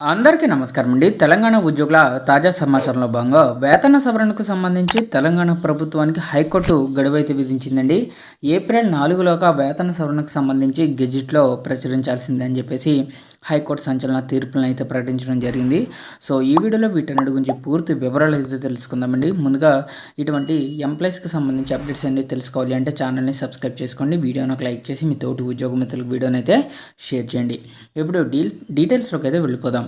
అందరికీ నమస్కారం అండి. తెలంగాణ ఉద్యోగుల తాజా సమాచారంలో భాగంగా వేతన సవరణకు సంబంధించి తెలంగాణ ప్రభుత్వానికి హైకోర్టు గడువైతే విధించిందండి. ఏప్రిల్ నాలుగులోగా వేతన సవరణకు సంబంధించి గెజిట్లో ప్రచురించాల్సిందని చెప్పేసి హైకోర్టు సంచలన తీర్పులను అయితే ప్రకటించడం జరిగింది. సో ఈ వీడియోలో వీటన్నిటి గురించి పూర్తి వివరాలు అయితే తెలుసుకుందామండి. ముందుగా ఇటువంటి ఎంప్లాయీస్కి సంబంధించి అప్డేట్స్ అన్ని తెలుసుకోవాలి అంటే ఛానల్ని సబ్స్క్రైబ్ చేసుకోండి. వీడియోని ఒక లైక్ చేసి మీ తోటి ఉద్యోగ మిత్రులకు వీడియోని అయితే షేర్ చేయండి. ఇప్పుడు డీ డీటెయిల్స్లోకి అయితే వెళ్ళిపోదాం.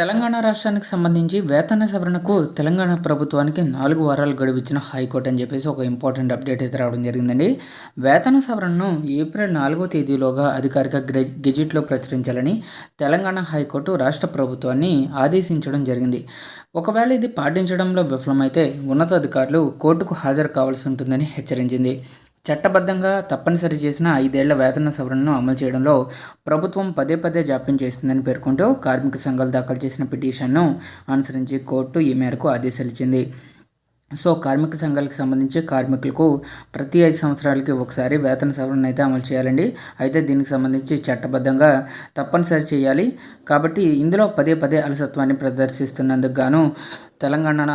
తెలంగాణ రాష్ట్రానికి సంబంధించి వేతన సవరణకు తెలంగాణ ప్రభుత్వానికి నాలుగు వారాలు గడువిచ్చిన హైకోర్టు అని చెప్పేసి ఒక ఇంపార్టెంట్ అప్డేట్ అయితే రావడం జరిగిందండి. వేతన సవరణను ఏప్రిల్ నాలుగో తేదీలోగా అధికారిక గెజిట్లో ప్రచురించాలని తెలంగాణ హైకోర్టు రాష్ట్ర ప్రభుత్వాన్ని ఆదేశించడం జరిగింది. ఒకవేళ ఇది పాటించడంలో విఫలమైతే ఉన్నతాధికారులు కోర్టుకు హాజరు కావాల్సి ఉంటుందని హెచ్చరించింది. చట్టబద్ధంగా తప్పనిసరి చేసిన ఐదేళ్ళ వేతన సవరణను అమలు చేయడంలో ప్రభుత్వం పదే పదే జాప్యం చేస్తుందని పేర్కొంటూ కార్మిక సంఘాలు దాఖలు చేసిన పిటిషన్ను అనుసరించి కోర్టు ఈ మేరకు ఆదేశాలు ఇచ్చింది. సో కార్మిక సంఘాలకు సంబంధించి కార్మికులకు ప్రతి ఐదు సంవత్సరాలకి ఒకసారి వేతన సవరణ అయితే అమలు చేయాలండి. అయితే దీనికి సంబంధించి చట్టబద్ధంగా తప్పనిసరి చేయాలి. కాబట్టి ఇందులో పదే పదే అలసత్వాన్ని ప్రదర్శిస్తున్నందుకు గాను తెలంగాణ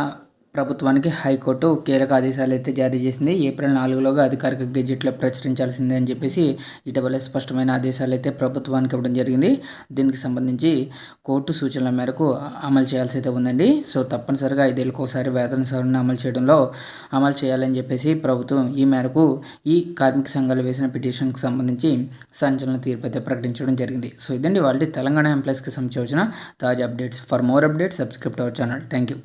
ప్రభుత్వానికి హైకోర్టు కీలక ఆదేశాలు అయితే జారీ చేసింది. ఏప్రిల్ నాలుగులోగా అధికారిక గెజెట్లో ప్రచురించాల్సిందే అని చెప్పేసి ఇటీవల స్పష్టమైన ఆదేశాలు అయితే ప్రభుత్వానికి ఇవ్వడం జరిగింది. దీనికి సంబంధించి కోర్టు సూచనల మేరకు అమలు చేయాల్సి అయితే ఉందండి. సో తప్పనిసరిగా ఐదేళ్ళకి ఒకసారి వేతన సవరణ అమలు చేయడంలో అమలు చేయాలని చెప్పేసి ప్రభుత్వం ఈ మేరకు ఈ కార్మిక సంఘాలు వేసిన పిటిషన్కి సంబంధించి సంచలన తీర్పు అయితే ప్రకటించడం జరిగింది. సో ఇదండి వాళ్ళ తెలంగాణ ఎంప్లాయీస్కి సంబంధించిన తాజా updates. For more updates subscribe our channel. Thank you